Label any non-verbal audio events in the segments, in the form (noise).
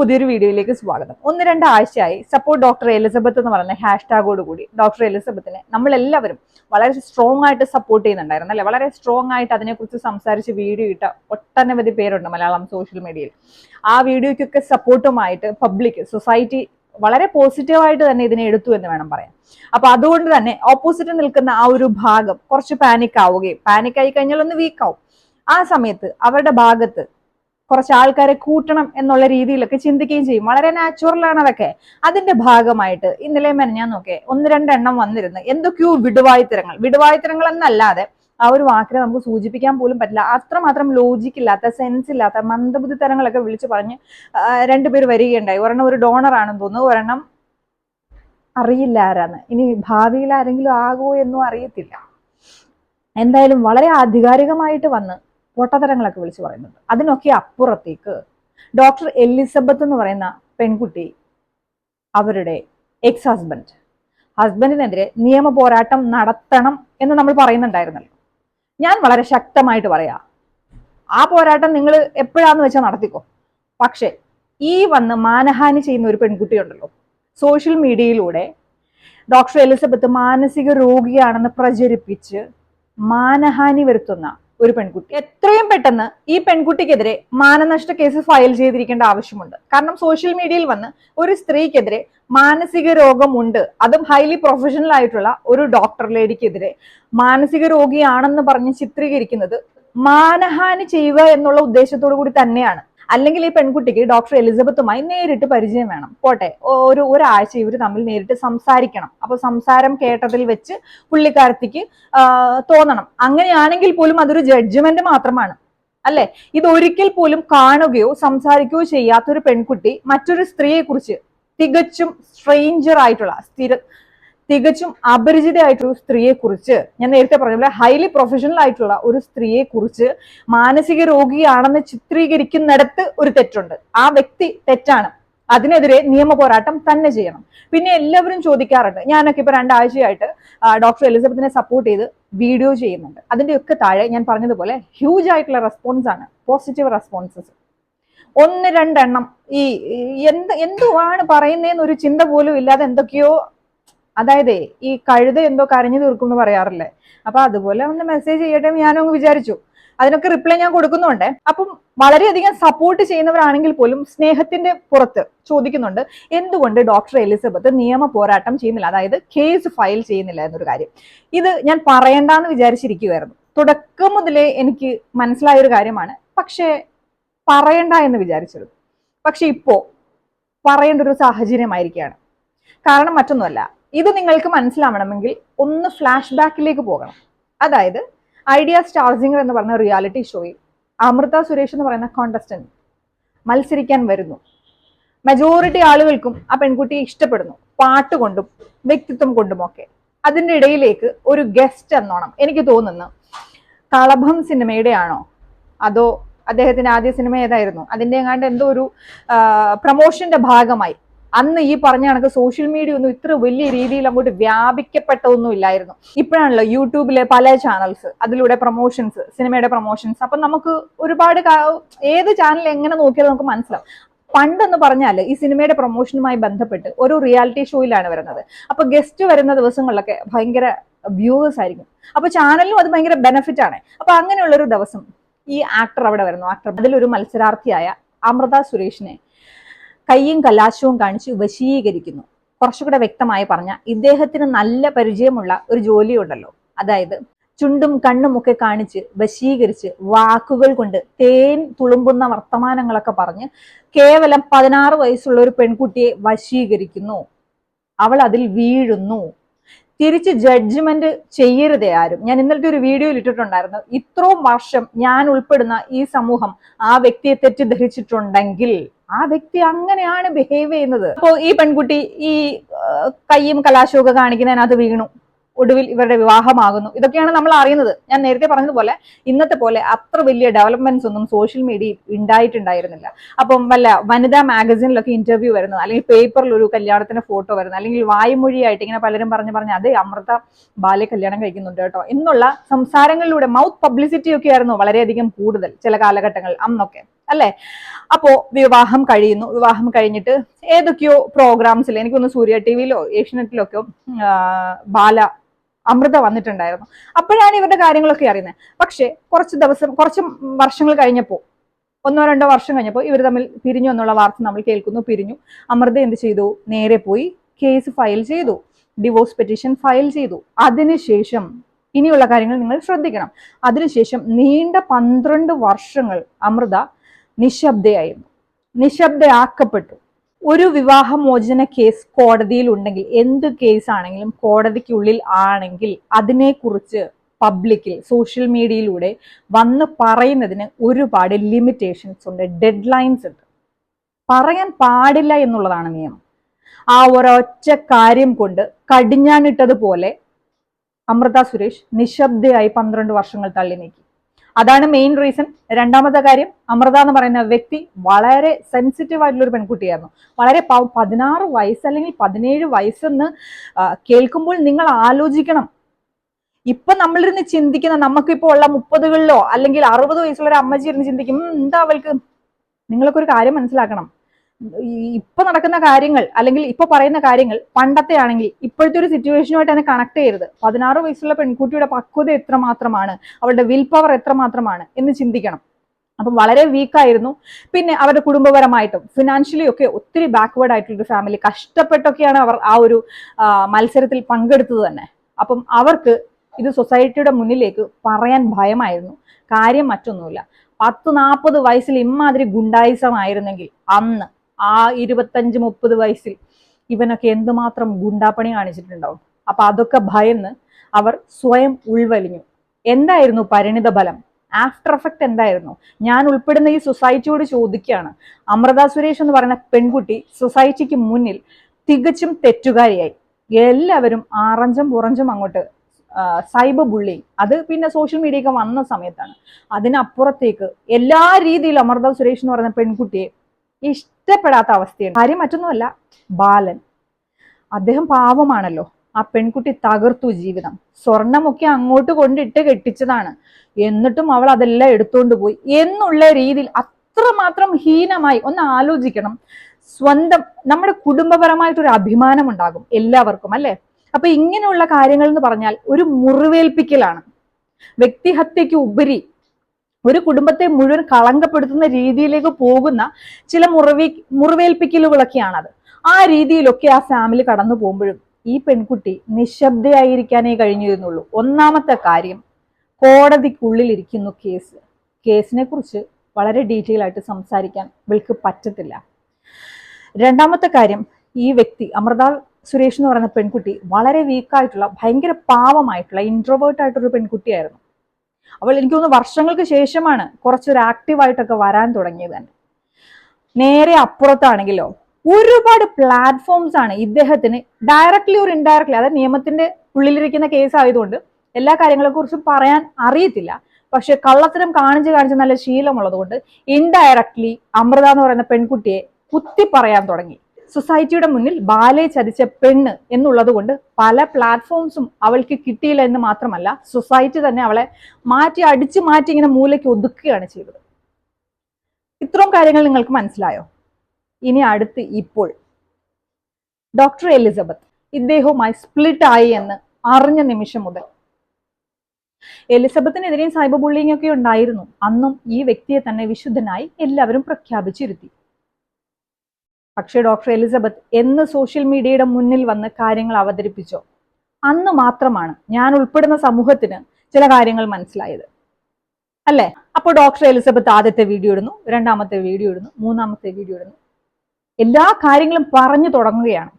പുതിയൊരു വീഡിയോയിലേക്ക് സ്വാഗതം. ഒന്ന് രണ്ട് ആഴ്ചയായി സപ്പോർട്ട് ഡോക്ടർ എലിസബത്ത് എന്ന് പറയുന്ന ഹാഷ്ടാഗോട് കൂടി ഡോക്ടർ എലിസബത്തിനെ നമ്മളെല്ലാവരും വളരെ സ്ട്രോങ് ആയിട്ട് സപ്പോർട്ട് ചെയ്യുന്നുണ്ടായിരുന്നു അല്ലെ? വളരെ സ്ട്രോങ് ആയിട്ട് അതിനെക്കുറിച്ച് സംസാരിച്ച് വീഡിയോ ഇട്ട ഒട്ടനവധി പേരുണ്ട് മലയാളം സോഷ്യൽ മീഡിയയിൽ ആ വീഡിയോയ്ക്കൊക്കെ സപ്പോർട്ടുമായിട്ട് പബ്ലിക് സൊസൈറ്റി വളരെ പോസിറ്റീവായിട്ട് തന്നെ ഇതിനെ എടുത്തു എന്ന് വേണം പറയാം അപ്പൊ അതുകൊണ്ട് തന്നെ ഓപ്പോസിറ്റ് നിൽക്കുന്ന ആ ഒരു ഭാഗം കുറച്ച് പാനിക് ആവുകയും പാനിക് ആയി കഴിഞ്ഞാൽ ഒന്ന് വീക്കാവും ആ സമയത്ത് അവരുടെ ഭാഗത്ത് കുറച്ച് ആൾക്കാരെ കൂട്ടണം എന്നുള്ള രീതിയിലൊക്കെ ചിന്തിക്കുകയും ചെയ്യും. വളരെ നാച്ചുറൽ ആണ് അതൊക്കെ. അതിന്റെ ഭാഗമായിട്ട് ഇന്നലെ ഞാൻ നോക്കേ ഒന്ന് രണ്ടെണ്ണം വന്നിരുന്നു. എന്തൊക്കെയോ വിടുവായുത്തരങ്ങൾ. വിടുവായുത്തരങ്ങൾ എന്നല്ലാതെ ആ ഒരു വാക്കിനെ നമുക്ക് സൂചിപ്പിക്കാൻ പോലും പറ്റില്ല. അത്രമാത്രം ലോജിക് ഇല്ലാത്ത സെൻസ് ഇല്ലാത്ത മന്ദബുദ്ധി തരങ്ങളൊക്കെ വിളിച്ചു പറഞ്ഞ് രണ്ടുപേർ വരികയുണ്ടായി. ഒരെണ്ണം ഒരു ഡോണർ ആണെന്ന് തോന്നുന്നു ഒരെണ്ണം അറിയില്ല ആരാന്ന്. ഇനി ഭാവിയിൽ ആരെങ്കിലും ആകുമോ എന്നും അറിയത്തില്ല. എന്തായാലും വളരെ ആധികാരികമായിട്ട് വന്ന് പൊട്ടത്തരങ്ങളൊക്കെ വിളിച്ചു പറയുന്നുണ്ട്. അതിനൊക്കെ അപ്പുറത്തേക്ക് ഡോക്ടർ എലിസബത്ത് എന്ന് പറയുന്ന പെൺകുട്ടി അവരുടെ എക്സ് ഹസ്ബൻഡ് ഹസ്ബൻഡിനെതിരെ നിയമ പോരാട്ടം നടത്തണം എന്ന് നമ്മൾ പറയുന്നുണ്ടായിരുന്നല്ലോ. ഞാൻ വളരെ ശക്തമായിട്ട് പറയാം ആ പോരാട്ടം നിങ്ങൾ എപ്പോഴാന്ന് വെച്ചാൽ നടത്തിക്കോ. പക്ഷേ ഈ വന്ന് മാനഹാനി ചെയ്യുന്ന ഒരു പെൺകുട്ടിയുണ്ടല്ലോ. സോഷ്യൽ മീഡിയയിലൂടെ ഡോക്ടർ എലിസബത്ത് മാനസിക രോഗിയാണെന്ന് പ്രചരിപ്പിച്ച് മാനഹാനി വരുത്തുന്ന ഒരു പെൺകുട്ടി. എത്രയും പെട്ടെന്ന് ഈ പെൺകുട്ടിക്കെതിരെ മാനനഷ്ട കേസ് ഫയൽ ചെയ്തിരിക്കേണ്ട ആവശ്യമുണ്ട്. കാരണം സോഷ്യൽ മീഡിയയിൽ വന്ന് ഒരു സ്ത്രീക്കെതിരെ മാനസിക രോഗമുണ്ട്. അതും ഹൈലി പ്രൊഫഷണൽ ആയിട്ടുള്ള ഒരു ഡോക്ടർ ലേഡിക്കെതിരെ മാനസിക രോഗിയാണെന്ന് പറഞ്ഞ് ചിത്രീകരിക്കുന്നത് മാനഹാനി ചെയ്യുക എന്നുള്ള ഉദ്ദേശത്തോടു കൂടി തന്നെയാണ്. അല്ലെങ്കിൽ ഈ പെൺകുട്ടിക്ക് ഡോക്ടർ എലിസബത്തുമായി നേരിട്ട് പരിചയം വേണം. പോട്ടെ ഒരു ഒരാഴ്ച ഇവർ തമ്മിൽ നേരിട്ട് സംസാരിക്കണം. അപ്പൊ സംസാരം കേട്ടതിൽ വെച്ച് പുള്ളിക്കാരത്തിക്ക് തോന്നണം. അങ്ങനെയാണെങ്കിൽ പോലും അതൊരു ജഡ്ജ്മെന്റ് മാത്രമാണ്. അല്ലെ? ഇത് ഒരിക്കൽ പോലും കാണുകയോ സംസാരിക്കുകയോ ചെയ്യാത്ത ഒരു പെൺകുട്ടി മറ്റൊരു സ്ത്രീയെ കുറിച്ച് തികച്ചും സ്ട്രേഞ്ചർ ആയിട്ടുള്ള സ്ഥിര തികച്ചും അപരിചിതയായിട്ടുള്ള സ്ത്രീയെ കുറിച്ച് ഞാൻ നേരത്തെ പറഞ്ഞ ഹൈലി പ്രൊഫഷണൽ ആയിട്ടുള്ള ഒരു സ്ത്രീയെ കുറിച്ച് മാനസിക രോഗിയാണെന്ന് ചിത്രീകരിക്കുന്നിടത്ത് ഒരു തെറ്റുണ്ട്. ആ വ്യക്തി തെറ്റാണ്. അതിനെതിരെ നിയമ പോരാട്ടം തന്നെ ചെയ്യണം. പിന്നെ എല്ലാവരും ചോദിക്കാറുണ്ട്. ഞാനൊക്കെ ഇപ്പൊ രണ്ടാഴ്ചയായിട്ട് ഡോക്ടർ എലിസബത്തിനെ സപ്പോർട്ട് ചെയ്ത് വീഡിയോ ചെയ്യുന്നുണ്ട്. അതിന്റെയൊക്കെ താഴെ ഞാൻ പറഞ്ഞതുപോലെ ഹ്യൂജ് ആയിട്ടുള്ള റെസ്പോൺസ് ആണ്. പോസിറ്റീവ് റെസ്പോൺസസ് ഒന്ന് രണ്ടെണ്ണം. ഈ എന്ത് എന്തുവാണ് പറയുന്നതെന്ന് ഒരു ചിന്ത പോലും ഇല്ലാതെ എന്തൊക്കെയോ അതായത് ഈ കഴുത എന്തോ കരഞ്ഞു തീർക്കും എന്ന് പറയാറില്ലേ? അപ്പൊ അതുപോലെ ഒന്ന് മെസ്സേജ് ചെയ്യട്ടെ ഞാനും ഞാനങ്ങ് വിചാരിച്ചു. അതിനൊക്കെ റിപ്ലൈ ഞാൻ കൊടുക്കുന്നുണ്ട്. അപ്പം വളരെയധികം സപ്പോർട്ട് ചെയ്യുന്നവരാണെങ്കിൽ പോലും സ്നേഹത്തിന്റെ പുറത്ത് ചോദിക്കുന്നുണ്ട് എന്തുകൊണ്ട് ഡോക്ടർ എലിസബത്ത് നിയമ പോരാട്ടം ചെയ്യുന്നില്ല? അതായത് കേസ് ഫയൽ ചെയ്യുന്നില്ല എന്നൊരു കാര്യം. ഇത് ഞാൻ പറയണ്ടെന്ന് വിചാരിച്ചിരിക്കുമായിരുന്നു തുടക്കം മുതലേ എനിക്ക് മനസ്സിലായ ഒരു കാര്യമാണ്. പക്ഷേ പറയണ്ട എന്ന് വിചാരിച്ചത്. പക്ഷെ ഇപ്പോ പറയേണ്ട ഒരു സാഹചര്യമായിരിക്കുകയാണ്. കാരണം മറ്റൊന്നുമല്ല ഇത് നിങ്ങൾക്ക് മനസ്സിലാവണമെങ്കിൽ ഒന്ന് ഫ്ലാഷ് ബാക്കിലേക്ക് പോകണം. അതായത് ഐഡിയ സ്റ്റാർ എന്ന് പറഞ്ഞ റിയാലിറ്റി ഷോയിൽ അമൃത സുരേഷ് എന്ന് പറയുന്ന കോണ്ടസ്റ്റന്റ് മത്സരിക്കാൻ വരുന്നു. മെജോറിറ്റി ആളുകൾക്കും ആ പെൺകുട്ടിയെ ഇഷ്ടപ്പെടുന്നു. പാട്ട് കൊണ്ടും വ്യക്തിത്വം കൊണ്ടുമൊക്കെ അതിന്റെ ഇടയിലേക്ക് ഒരു ഗസ്റ്റ് എന്നോണം. എനിക്ക് തോന്നുന്നു കളഭം സിനിമയുടെ ആണോ? അതോ അദ്ദേഹത്തിന്റെ ആദ്യ സിനിമ ഏതായിരുന്നു? അതിന്റെ എങ്ങാണ്ട് എന്തോ ഒരു പ്രൊമോഷന്റെ ഭാഗമായി അന്ന് ഈ പറഞ്ഞ കണക്ക് സോഷ്യൽ മീഡിയ ഒന്നും ഇത്ര വലിയ രീതിയിൽ അങ്ങോട്ട് വ്യാപിക്കപ്പെട്ടതൊന്നും ഇല്ലായിരുന്നു ഇപ്പോഴാണല്ലോ യൂട്യൂബിലെ പല ചാനൽസ് അതിലൂടെ പ്രൊമോഷൻസ് സിനിമയുടെ പ്രൊമോഷൻസ് അപ്പൊ നമുക്ക് ഒരുപാട് ഏത് ചാനൽ എങ്ങനെ നോക്കിയാലും നമുക്ക് മനസ്സിലാവും. പണ്ടെന്ന് പറഞ്ഞാൽ ഈ സിനിമയുടെ പ്രൊമോഷനുമായി ബന്ധപ്പെട്ട് ഒരു റിയാലിറ്റി ഷോയിലാണ് വരുന്നത്. അപ്പൊ ഗസ്റ്റ് വരുന്ന ദിവസങ്ങളിലൊക്കെ ഭയങ്കര വ്യൂവേഴ്സ് ആയിരിക്കും. അപ്പൊ ചാനലിനും അത് ഭയങ്കര ബെനിഫിറ്റ് ആണ്. അപ്പൊ അങ്ങനെയുള്ള ഒരു ദിവസം ഈ ആക്ടർ അവിടെ വരുന്നു. ആക്ടർ അതിലൊരു മത്സരാർത്ഥിയായ അമൃത സുരേഷിനെ കയ്യും കലാശവും കാണിച്ച് വശീകരിക്കുന്നു. കുറച്ചുകൂടെ വ്യക്തമായി പറഞ്ഞ ഇദ്ദേഹത്തിന് നല്ല പരിചയമുള്ള ഒരു ജോലിയുണ്ടല്ലോ. അതായത് ചുണ്ടും കണ്ണും ഒക്കെ കാണിച്ച് വശീകരിച്ച് വാക്കുകൾ കൊണ്ട് തേൻ തുളുമ്പുന്ന വർത്തമാനങ്ങളൊക്കെ പറഞ്ഞ് കേവലം പതിനാറ് വയസ്സുള്ള ഒരു പെൺകുട്ടിയെ വശീകരിക്കുന്നു. അവൾ അതിൽ വീഴുന്നു. തിരിച്ച് ജഡ്ജ്മെന്റ് ചെയ്യരുതേ ആരും. ഞാൻ ഇന്നലത്തെ ഒരു വീഡിയോയിൽ ഇട്ടിട്ടുണ്ടായിരുന്നു. ഇത്രയും വർഷം ഞാൻ ഉൾപ്പെടുന്ന ഈ സമൂഹം ആ വ്യക്തിയെ തെറ്റിദ്ധരിച്ചിട്ടുണ്ടെങ്കിൽ ആ വ്യക്തി അങ്ങനെയാണ് ബിഹേവ് ചെയ്യുന്നത്. അപ്പോൾ ഈ പെൺകുട്ടി ഈ കയ്യും കലാശവും ഒക്കെ കാണിക്കുന്നതിനകത്ത് വീണു. ഒടുവിൽ ഇവരുടെ വിവാഹമാകുന്നു. ഇതൊക്കെയാണ് നമ്മൾ അറിയുന്നത്. ഞാൻ നേരത്തെ പറഞ്ഞതുപോലെ ഇന്നത്തെ പോലെ അത്ര വലിയ ഡെവലപ്മെന്റ്സ് ഒന്നും സോഷ്യൽ മീഡിയയിൽ ഉണ്ടായിട്ടുണ്ടായിരുന്നില്ല. അപ്പം വല്ല വനിതാ മാഗസിനിലൊക്കെ ഇന്റർവ്യൂ വരുന്നത് അല്ലെങ്കിൽ പേപ്പറിൽ ഒരു കല്യാണത്തിന്റെ ഫോട്ടോ വരുന്നത് അല്ലെങ്കിൽ വായ്മൊഴിയായിട്ട് ഇങ്ങനെ പലരും പറഞ്ഞു പറഞ്ഞ് അതേ അമൃത ബാല്യ കല്യാണം കഴിക്കുന്നുണ്ട് കേട്ടോ. എന്നുള്ള സംസാരങ്ങളിലൂടെ മൗത്ത് പബ്ലിസിറ്റി ഒക്കെ ആയിരുന്നു വളരെയധികം കൂടുതൽ ചില കാലഘട്ടങ്ങളിൽ അന്നൊക്കെ. അല്ലെ? അപ്പോ വിവാഹം കഴിയുന്നു. വിവാഹം കഴിഞ്ഞിട്ട് ഏതൊക്കെയോ പ്രോഗ്രാംസിൽ എനിക്കൊന്ന് സൂര്യ ടി വിയിലോ ഏഷ്യനെറ്റിലോ ഒക്കെ ബാല അമൃത വന്നിട്ടുണ്ടായിരുന്നു. അപ്പോഴാണ് ഇവരുടെ കാര്യങ്ങളൊക്കെ അറിയുന്നത്. പക്ഷേ കുറച്ച് ദിവസം കുറച്ച് വർഷങ്ങൾ കഴിഞ്ഞപ്പോൾ ഒന്നോ രണ്ടോ വർഷം കഴിഞ്ഞപ്പോൾ ഇവർ തമ്മിൽ പിരിഞ്ഞു എന്നുള്ള വാർത്ത നമ്മൾ കേൾക്കുന്നു. പിരിഞ്ഞു. അമൃത എന്ത് ചെയ്തു? നേരെ പോയി കേസ് ഫയൽ ചെയ്തു. ഡിവോഴ്സ് പെറ്റീഷൻ ഫയൽ ചെയ്തു. അതിനുശേഷം ഇനിയുള്ള കാര്യങ്ങൾ നിങ്ങൾ ശ്രദ്ധിക്കണം. അതിനുശേഷം നീണ്ട പന്ത്രണ്ട് വർഷങ്ങൾ അമൃത നിശബ്ദയായിരുന്നു. നിശബ്ദയാക്കപ്പെട്ടു. ഒരു വിവാഹമോചന കേസ് കോടതിയിൽ ഉണ്ടെങ്കിൽ എന്ത് കേസ് ആണെങ്കിലും കോടതിക്കുള്ളിൽ ആണെങ്കിൽ അതിനെക്കുറിച്ച് പബ്ലിക്കിൽ സോഷ്യൽ മീഡിയയിലൂടെ വന്ന് പറയുന്നതിന് ഒരുപാട് ലിമിറ്റേഷൻസ് ഉണ്ട് ഡെഡ് ലൈൻസ് ഉണ്ട്. പറയാൻ പാടില്ല എന്നുള്ളതാണ് നിയമം. ആ ഒരൊറ്റ കാര്യം കൊണ്ട് കടിഞ്ഞാണിട്ടതുപോലെ അമൃത സുരേഷ് നിശബ്ദയായി പന്ത്രണ്ട് വർഷങ്ങൾ തള്ളി നീക്കി. അതാണ് മെയിൻ റീസൺ രണ്ടാമത്തെ കാര്യം അമൃത എന്ന് പറയുന്ന വ്യക്തി വളരെ സെൻസിറ്റീവ് ആയിട്ടുള്ള ഒരു പെൺകുട്ടിയായിരുന്നു. വളരെ പതിനാറ് വയസ്സ് അല്ലെങ്കിൽ പതിനേഴ് വയസ്സെന്ന് കേൾക്കുമ്പോൾ നിങ്ങൾ ആലോചിക്കണം. ഇപ്പൊ നമ്മളിരുന്ന് ചിന്തിക്കുന്ന നമുക്കിപ്പോ ഉള്ള മുപ്പതുകളിലോ അല്ലെങ്കിൽ അറുപത് വയസ്സുള്ള ഒരു അമ്മച്ചി ഇരുന്ന് ചിന്തിക്കും എന്താ അവൾക്ക്? നിങ്ങളൊക്കെ ഒരു കാര്യം മനസ്സിലാക്കണം. ഇപ്പൊ നടക്കുന്ന കാര്യങ്ങൾ അല്ലെങ്കിൽ ഇപ്പൊ പറയുന്ന കാര്യങ്ങൾ പണ്ടത്തെ ആണെങ്കിൽ ഇപ്പോഴത്തെ ഒരു സിറ്റുവേഷനുമായിട്ട് അതിനെ കണക്ട് ചെയ്യരുത്. പതിനാറ് വയസ്സുള്ള പെൺകുട്ടിയുടെ പക്വത എത്ര മാത്രമാണ് അവളുടെ വിൽ പവർ എത്ര മാത്രമാണ് എന്ന് ചിന്തിക്കണം. അപ്പം വളരെ വീക്കായിരുന്നു പിന്നെ അവരുടെ കുടുംബപരമായിട്ടും ഫിനാൻഷ്യലി ഒക്കെ ഒത്തിരി ബാക്ക്വേർഡ് ആയിട്ടുള്ള ഒരു ഫാമിലി കഷ്ടപ്പെട്ടൊക്കെയാണ് അവർ ആ ഒരു മത്സരത്തിൽ പങ്കെടുത്തത് തന്നെ. അപ്പം അവർക്ക് ഇത് സൊസൈറ്റിയുടെ മുന്നിലേക്ക് പറയാൻ ഭയമായിരുന്നു. കാര്യം മറ്റൊന്നുമില്ല. പത്ത് നാൽപ്പത് വയസ്സിൽ ഇമ്മാതിരി ഗുണ്ടായിസമായിരുന്നെങ്കിൽ അന്ന് ആ ഇരുപത്തഞ്ച് മുപ്പത് വയസ്സിൽ ഇവനൊക്കെ എന്തുമാത്രം ഗുണ്ടാപ്പണി കാണിച്ചിട്ടുണ്ടാവും? അപ്പൊ അതൊക്കെ ഭയന്ന് അവർ സ്വയം ഉൾവലിഞ്ഞു. എന്തായിരുന്നു പരിണിത ഫലം? ആഫ്റ്റർ എഫക്റ്റ് എന്തായിരുന്നു? ഞാൻ ഉൾപ്പെടുന്ന ഈ സൊസൈറ്റിയോട് ചോദിക്കുകയാണ്. അമൃത സുരേഷ് എന്ന് പറയുന്ന പെൺകുട്ടി സൊസൈറ്റിക്ക് മുന്നിൽ തികച്ചും തെറ്റുകാരിയായി. എല്ലാവരും ആറഞ്ചും പുറഞ്ചും അങ്ങോട്ട് സൈബർ ബുള്ളിങ് അത് പിന്നെ സോഷ്യൽ മീഡിയ ഒക്കെ വന്ന സമയത്താണ്. അതിനപ്പുറത്തേക്ക് എല്ലാ രീതിയിലും അമൃത സുരേഷ് എന്ന് പറയുന്ന പെൺകുട്ടിയെ ഇഷ്ടപ്പെടാത്ത അവസ്ഥയാണ്. കാര്യം മറ്റൊന്നുമല്ല ബാലൻ. അദ്ദേഹം പാവമാണല്ലോ. ആ പെൺകുട്ടി തകർത്തു ജീവിതം. സ്വർണമൊക്കെ അങ്ങോട്ട് കൊണ്ടിട്ട് കെട്ടിച്ചതാണ്. എന്നിട്ടും അവൾ അതെല്ലാം എടുത്തുകൊണ്ട് പോയി. എന്നുള്ള രീതിയിൽ അത്രമാത്രം ഹീനമായി ഒന്ന് ആലോചിക്കണം. സ്വന്തം നമ്മുടെ കുടുംബപരമായിട്ടൊരു അഭിമാനം ഉണ്ടാകും എല്ലാവർക്കും അല്ലെ? അപ്പൊ ഇങ്ങനെയുള്ള കാര്യങ്ങൾ എന്ന് പറഞ്ഞാൽ ഒരു മുറിവേൽപ്പിക്കലാണ്. വ്യക്തിഹത്യക്ക് ഉപരി ഒരു കുടുംബത്തെ മുഴുവൻ കളങ്കപ്പെടുത്തുന്ന രീതിയിലേക്ക് പോകുന്ന ചില മുറിവി മുറിവേൽപ്പിക്കലുകളൊക്കെയാണത്. ആ രീതിയിലൊക്കെ ആ ഫാമിലി കടന്നു പോകുമ്പോഴും ഈ പെൺകുട്ടി നിശബ്ദയായിരിക്കാനേ കഴിഞ്ഞിരുന്നുള്ളൂ. ഒന്നാമത്തെ കാര്യം കോടതിക്കുള്ളിൽ ഇരിക്കുന്നു കേസ്. കേസിനെ കുറിച്ച് വളരെ ഡീറ്റെയിൽ ആയിട്ട് സംസാരിക്കാൻ ഇവൾക്ക് പറ്റത്തില്ല. രണ്ടാമത്തെ കാര്യം ഈ വ്യക്തി അമൃത സുരേഷ് എന്ന് പറയുന്ന പെൺകുട്ടി വളരെ വീക്കായിട്ടുള്ള ഭയങ്കര പാവമായിട്ടുള്ള ഇൻട്രോവേർട്ട് ആയിട്ടൊരു പെൺകുട്ടിയായിരുന്നു. അവൾ എനിക്ക് തോന്നുന്നു വർഷങ്ങൾക്ക് ശേഷമാണ് കുറച്ചൊരു ആക്റ്റീവായിട്ടൊക്കെ വരാൻ തുടങ്ങിയത് തന്നെ. നേരെ അപ്പുറത്താണെങ്കിലോ ഒരുപാട് പ്ലാറ്റ്ഫോംസ് ആണ് ഇദ്ദേഹത്തിന് ഡയറക്ട്ലി ഒരു ഇൻഡയറക്ട്ലി അതായത് നിയമത്തിന്റെ ഉള്ളിലിരിക്കുന്ന കേസ് ആയതുകൊണ്ട് എല്ലാ കാര്യങ്ങളെ കുറിച്ചും പറയാൻ അറിയത്തില്ല. പക്ഷെ കള്ളത്തരം കാണിച്ച് കാണിച്ച് നല്ല ശീലമുള്ളത് കൊണ്ട് ഇൻഡയറക്ട്ലി അമൃത എന്ന് പറയുന്ന പെൺകുട്ടിയെ കുത്തി പറയാൻ തുടങ്ങി. സൊസൈറ്റിയുടെ മുന്നിൽ ബാലയെ ചതിച്ച പെണ്ണ് എന്നുള്ളത് കൊണ്ട് പല പ്ലാറ്റ്ഫോംസും അവൾക്ക് കിട്ടിയില്ല എന്ന് മാത്രമല്ല സൊസൈറ്റി തന്നെ അവളെ മാറ്റി അടിച്ചു മാറ്റി ഇങ്ങനെ മൂലയ്ക്ക് ഒതുക്കുകയാണ് ചെയ്തത്. ഇത്രയും കാര്യങ്ങൾ നിങ്ങൾക്ക് മനസ്സിലായോ? ഇനി അടുത്ത് ഇപ്പോൾ. ഡോക്ടർ എലിസബത്ത് ഇദ്ദേഹവുമായി സ്പ്ലിറ്റ് ആയി എന്ന് അറിഞ്ഞ നിമിഷം മുതൽ. എലിസബത്തിനെതിരെയും സൈബർ ബുള്ളിങ് ഒക്കെ ഉണ്ടായിരുന്നു. അന്നും ഈ വ്യക്തിയെ തന്നെ വിശുദ്ധനായി എല്ലാവരും പ്രഖ്യാപിച്ചിരുത്തി. പക്ഷേ ഡോക്ടർ എലിസബത്ത് എന്ന് സോഷ്യൽ മീഡിയയുടെ മുന്നിൽ വന്ന് കാര്യങ്ങൾ അവതരിപ്പിച്ചോ? അന്ന് മാത്രമാണ് ഞാൻ ഉൾപ്പെടുന്ന സമൂഹത്തിന് ചില കാര്യങ്ങൾ മനസ്സിലായത്. അല്ലേ? അപ്പോൾ ഡോക്ടർ എലിസബത്ത് ആദ്യത്തെ വീഡിയോ ഇടുന്നു രണ്ടാമത്തെ വീഡിയോ ഇടുന്നു മൂന്നാമത്തെ വീഡിയോ ഇടുന്നു. എല്ലാ കാര്യങ്ങളും പറഞ്ഞു തുടങ്ങുകയാണ്.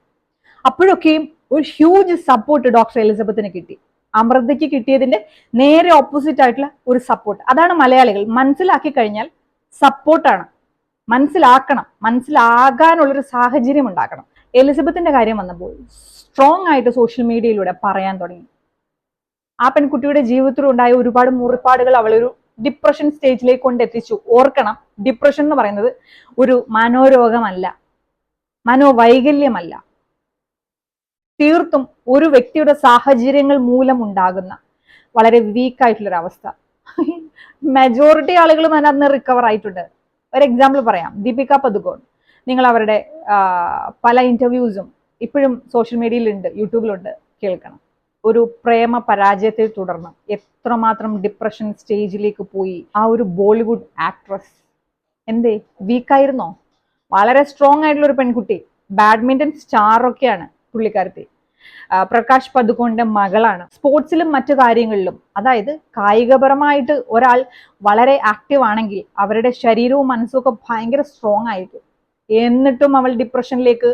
അപ്പോഴൊക്കെയും ഒരു ഹ്യൂജ് സപ്പോർട്ട് ഡോക്ടർ എലിസബത്തിന് കിട്ടി. അമൃതയ്ക്ക് കിട്ടിയതിന്റെ നേരെ ഓപ്പോസിറ്റ് ആയിട്ടുള്ള ഒരു സപ്പോർട്ട് അതാണ് മലയാളികൾ മനസ്സിലാക്കി കഴിഞ്ഞാൽ സപ്പോർട്ടാണ് മനസ്സിലാക്കണം മനസ്സിലാകാനുള്ളൊരു സാഹചര്യം ഉണ്ടാക്കണം. എലിസബത്തിന്റെ കാര്യം വന്നപ്പോൾ സ്ട്രോങ് ആയിട്ട് സോഷ്യൽ മീഡിയയിലൂടെ പറയാൻ തുടങ്ങി. ആ പെൺകുട്ടിയുടെ ജീവിതത്തിൽ ഉണ്ടായ ഒരുപാട് മുറിപ്പാടുകൾ അവളൊരു ഡിപ്രഷൻ സ്റ്റേജിലേക്ക് കൊണ്ടെത്തിച്ചു ഓർക്കണം ഡിപ്രഷൻ എന്ന് പറയുന്നത് ഒരു മനോരോഗമല്ല മനോവൈകല്യമല്ല. തീർത്തും ഒരു വ്യക്തിയുടെ സാഹചര്യങ്ങൾ മൂലം ഉണ്ടാകുന്ന വളരെ വീക്കായിട്ടുള്ളൊരവസ്ഥ മെജോറിറ്റി (laughs) ആളുകളും അതിനകത്ത് റിക്കവർ ആയിട്ടുണ്ട്. ഒരു എക്സാമ്പിൾ പറയാം. ദീപിക പദുകോൺ. നിങ്ങൾ അവരുടെ പല ഇന്റർവ്യൂസും ഇപ്പോഴും സോഷ്യൽ മീഡിയയിലുണ്ട് യൂട്യൂബിലുണ്ട് കേൾക്കണം. ഒരു പ്രേമ പരാജയത്തെ തുടർന്ന് എത്രമാത്രം ഡിപ്രഷൻ സ്റ്റേജിലേക്ക് പോയി. ആ ഒരു ബോളിവുഡ് ആക്ട്രസ് എന്തേ? വീക്കായിരുന്നോ വളരെ സ്ട്രോങ് ആയിട്ടുള്ള ഒരു പെൺകുട്ടി. ബാഡ്മിന്റൺ സ്റ്റാറൊക്കെയാണ് പുള്ളിക്കാരത്തി. പ്രകാശ് പതുക്കോണിന്റെ മകളാണ്. സ്പോർട്സിലും മറ്റു കാര്യങ്ങളിലും അതായത് കായികപരമായിട്ട് ഒരാൾ വളരെ ആക്റ്റീവ് ആണെങ്കിൽ അവരുടെ ശരീരവും മനസ്സും ഒക്കെ ഭയങ്കര സ്ട്രോങ് ആയിരിക്കും. എന്നിട്ടും അവൾ ഡിപ്രഷനിലേക്ക്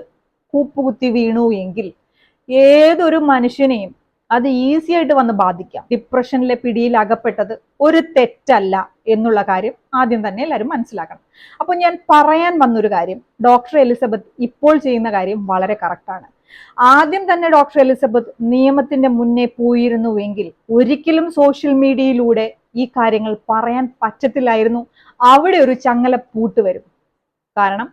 കൂപ്പുകുത്തി വീണു എങ്കിൽ ഏതൊരു മനുഷ്യനെയും അത് ഈസി ആയിട്ട് വന്ന് ബാധിക്കാം. ഡിപ്രഷനിലെ പിടിയിൽ അകപ്പെട്ടത് ഒരു തെറ്റല്ല എന്നുള്ള കാര്യം ആദ്യം തന്നെ എല്ലാവരും മനസ്സിലാക്കണം. അപ്പോൾ ഞാൻ പറയാൻ വന്നൊരു കാര്യം ഡോക്ടർ എലിസബത്ത് ഇപ്പോൾ ചെയ്യുന്ന കാര്യം വളരെ കറക്റ്റാണ് ആദ്യം തന്നെ ഡോക്ടർ എലിസബത്ത് നിയമത്തിന്റെ മുന്നേ പോയിരുന്നുവെങ്കിൽ ഒരിക്കലും സോഷ്യൽ മീഡിയയിലൂടെ ഈ കാര്യങ്ങൾ പറയാൻ പറ്റത്തില്ലായിരുന്നു. അവിടെ ഒരു ചങ്ങല പൂട്ട് വരും. കാരണം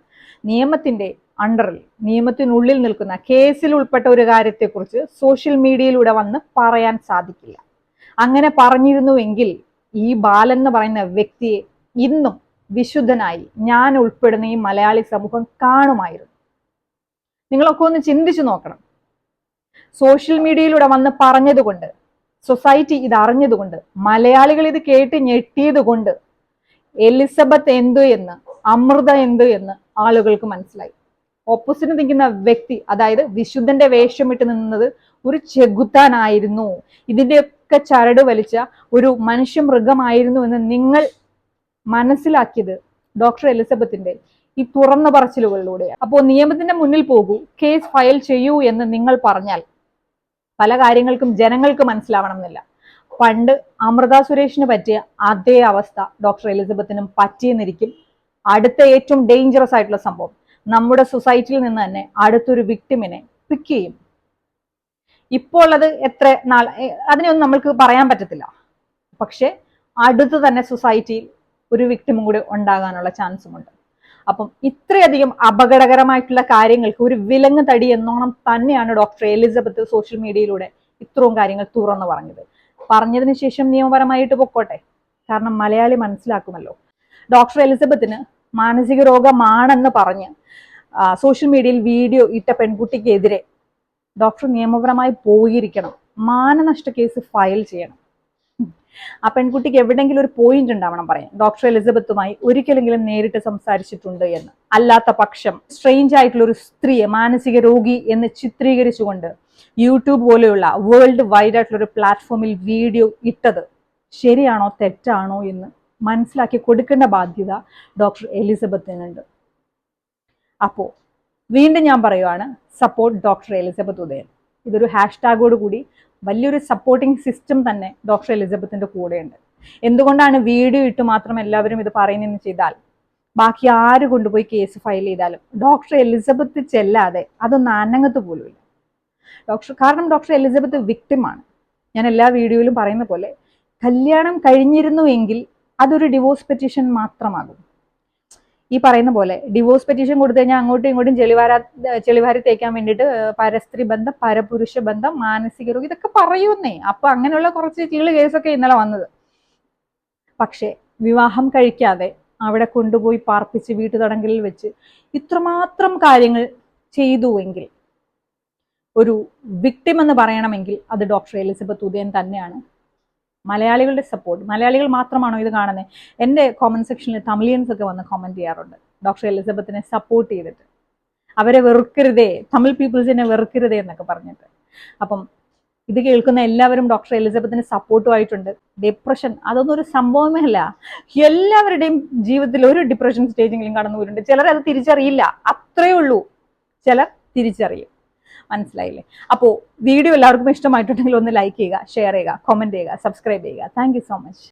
നിയമത്തിന്റെ അണ്ടറിൽ നിയമത്തിനുള്ളിൽ നിൽക്കുന്ന കേസിൽ ഉൾപ്പെട്ട ഒരു കാര്യത്തെക്കുറിച്ച് സോഷ്യൽ മീഡിയയിലൂടെ വന്ന് പറയാൻ സാധിക്കില്ല. അങ്ങനെ പറഞ്ഞിരുന്നുവെങ്കിൽ ഈ ബാലൻ എന്ന് പറയുന്ന വ്യക്തിയെ ഇന്നും വിശുദ്ധനായി ഞാൻ ഉൾപ്പെടുന്ന ഈ മലയാളി സമൂഹം കാണുമായിരുന്നു. നിങ്ങളൊക്കെ ഒന്ന് ചിന്തിച്ചു നോക്കണം. സോഷ്യൽ മീഡിയയിലൂടെ വന്ന് പറഞ്ഞതുകൊണ്ട് സൊസൈറ്റി ഇത് അറിഞ്ഞതുകൊണ്ട് മലയാളികൾ ഇത് കേട്ട് ഞെട്ടിയത് കൊണ്ട് എലിസബത്ത് എന്തു എന്ന് അമൃത എന്തു എന്ന് ആളുകൾക്ക് മനസ്സിലായി. ഓപ്പോസിറ്റ് നിൽക്കുന്ന വ്യക്തി അതായത് വിശുദ്ധന്റെ വേഷമിട്ട് നിന്നത് ഒരു ചെകുത്താനായിരുന്നു. ഇതിന്റെയൊക്കെ ചരട് വലിച്ച ഒരു മനുഷ്യ മൃഗമായിരുന്നു എന്ന് നിങ്ങൾ മനസ്സിലാക്കിയത് ഡോക്ടർ എലിസബത്തിന്റെ ഈ തുറന്ന പറച്ചിലുകളിലൂടെ അപ്പോൾ നിയമത്തിന്റെ മുന്നിൽ പോകൂ കേസ് ഫയൽ ചെയ്യൂ എന്ന് നിങ്ങൾ പറഞ്ഞാൽ പല കാര്യങ്ങൾക്കും ജനങ്ങൾക്ക് മനസ്സിലാവണം എന്നില്ല പണ്ട് അമൃത സുരേഷിന് പറ്റിയ അതേ അവസ്ഥ ഡോക്ടർ എലിസബത്തിനും പറ്റിയെന്നിരിക്കും അടുത്ത ഏറ്റവും ഡേഞ്ചറസ് ആയിട്ടുള്ള സംഭവം. നമ്മുടെ സൊസൈറ്റിയിൽ നിന്ന് തന്നെ അടുത്തൊരു വിക്ടിമിനെ പിക്ക് ചെയ്യും. ഇപ്പോൾ അത് എത്ര നാൾ അതിനെയൊന്നും നമ്മൾക്ക് പറയാൻ പറ്റത്തില്ല. പക്ഷെ അടുത്ത് തന്നെ സൊസൈറ്റിയിൽ ഒരു വിക്ടിമും കൂടി ഉണ്ടാകാനുള്ള ചാൻസുമുണ്ട് അപ്പം ഇത്രയധികം അപകടകരമായിട്ടുള്ള കാര്യങ്ങൾക്ക് ഒരു വിലങ്ങ് തടി എന്നോണം തന്നെയാണ് ഡോക്ടർ എലിസബത്ത് സോഷ്യൽ മീഡിയയിലൂടെ ഇത്രയും കാര്യങ്ങൾ തുറന്നു പറഞ്ഞത്. പറഞ്ഞതിന് ശേഷം നിയമപരമായിട്ട് പൊക്കോട്ടെ? കാരണം മലയാളി മനസ്സിലാക്കുമല്ലോ. ഡോക്ടർ എലിസബത്തിന് മാനസിക രോഗമാണെന്ന് പറഞ്ഞ് സോഷ്യൽ മീഡിയയിൽ വീഡിയോ ഇട്ട പെൺകുട്ടിക്കെതിരെ ഡോക്ടർ നിയമപരമായി പോയിരിക്കണം. മാനനഷ്ട കേസ് ഫയൽ ചെയ്യണം. ആ പെൺകുട്ടിക്ക് എവിടെയെങ്കിലും ഒരു പോയിന്റ് ഉണ്ടാവണം പറയാം ഡോക്ടർ എലിസബത്തുമായി ഒരിക്കലെങ്കിലും നേരിട്ട് സംസാരിച്ചിട്ടുണ്ട് എന്ന്. അല്ലാത്ത പക്ഷം സ്ട്രെയിഞ്ച് ആയിട്ടുള്ള ഒരു സ്ത്രീയെ മാനസിക രോഗി എന്ന് ചിത്രീകരിച്ചുകൊണ്ട് യൂട്യൂബ് പോലെയുള്ള വേൾഡ് വൈഡ് ആയിട്ടുള്ള ഒരു പ്ലാറ്റ്ഫോമിൽ വീഡിയോ ഇട്ടത് ശരിയാണോ തെറ്റാണോ എന്ന് മനസ്സിലാക്കി കൊടുക്കേണ്ട ബാധ്യത ഡോക്ടർ എലിസബത്തിനുണ്ട്. അപ്പോ വീണ്ടും ഞാൻ പറയുവാണ് സപ്പോർട്ട് ഡോക്ടർ എലിസബത്ത് ഉദയൻ. ഇതൊരു ഹാഷ്ടാഗോട് കൂടി വലിയൊരു സപ്പോർട്ടിംഗ് സിസ്റ്റം തന്നെ ഡോക്ടർ എലിസബത്തിന്റെ കൂടെയുണ്ട്. എന്തുകൊണ്ടാണ് വീഡിയോ ഇട്ട് മാത്രം എല്ലാവരും ഇത് പറയുന്നതെന്ന് ചെയ്താൽ ബാക്കി ആര് കൊണ്ടുപോയി കേസ് ഫയൽ ചെയ്താലും ഡോക്ടർ എലിസബത്ത് ചെല്ലാതെ അതൊന്ന് അനങ്ങത്ത് പോലുമില്ല ഡോക്ടർ കാരണം ഡോക്ടർ എലിസബത്ത് വിക്ടിമാണ് ഞാൻ എല്ലാ വീഡിയോയിലും പറയുന്ന പോലെ കല്യാണം കഴിഞ്ഞിരുന്നുവെങ്കിൽ അതൊരു ഡിവോഴ്സ് പെറ്റീഷൻ മാത്രമാകും. ഈ പറയുന്ന പോലെ ഡിവോഴ്സ് പെറ്റീഷൻ കൊടുത്തു കഴിഞ്ഞാൽ അങ്ങോട്ടും ഇങ്ങോട്ടും ചെളിവാര ചെളിവാരി തേക്കാൻ വേണ്ടിയിട്ട് പരസ്ത്രീ ബന്ധം പരപുരുഷ ബന്ധം മാനസിക രോഗം ഇതൊക്കെ പറയുന്നേ അപ്പൊ അങ്ങനെയുള്ള കുറച്ച് ചീൾ കേസൊക്കെ ഇന്നലെ വന്നത്. പക്ഷേ വിവാഹം കഴിക്കാതെ അവിടെ കൊണ്ടുപോയി പാർപ്പിച്ച് വീട്ടു തടങ്കലിൽ വെച്ച് ഇത്രമാത്രം കാര്യങ്ങൾ ചെയ്തുവെങ്കിൽ ഒരു വിക്ടിം എന്ന് പറയണമെങ്കിൽ അത് ഡോക്ടർ എലിസബത്ത് ഉദയൻ തന്നെയാണ്. മലയാളികളുടെ സപ്പോർട്ട് മലയാളികൾ മാത്രമാണോ ഇത് കാണുന്നത് എന്റെ കോമന്റ് സെക്ഷനിൽ തമിഴിയൻസ് ഒക്കെ വന്ന് കോമന്റ് ചെയ്യാറുണ്ട്. ഡോക്ടർ എലിസബത്തിനെ സപ്പോർട്ട് ചെയ്തിട്ട്. അവരെ വെറുക്കരുതേ. തമിഴ് പീപ്പിൾസിനെ വെറുക്കരുതേ എന്നൊക്കെ പറഞ്ഞിട്ട്. അപ്പം ഇത് കേൾക്കുന്ന എല്ലാവരും ഡോക്ടർ എലിസബത്തിന് സപ്പോർട്ടുമായിട്ടുണ്ട് ഡിപ്രഷൻ അതൊന്നും ഒരു സംഭവമേ അല്ല എല്ലാവരുടെയും ജീവിതത്തിൽ ഒരു ഡിപ്രഷൻ സ്റ്റേജെങ്കിലും കടന്നു പോയിട്ടുണ്ട് ചിലർ അത് തിരിച്ചറിയില്ല. അത്രയേ ഉള്ളൂ. ചിലർ തിരിച്ചറിയും. മനസ്സിലായില്ലേ? അപ്പോൾ വീഡിയോ എല്ലാവർക്കും ഇഷ്ടമായിട്ടുണ്ടെങ്കിൽ ഒന്ന് ലൈക്ക് ചെയ്യുക ഷെയർ ചെയ്യുക കമന്റ് ചെയ്യുക സബ്സ്ക്രൈബ് ചെയ്യുക. Thank so much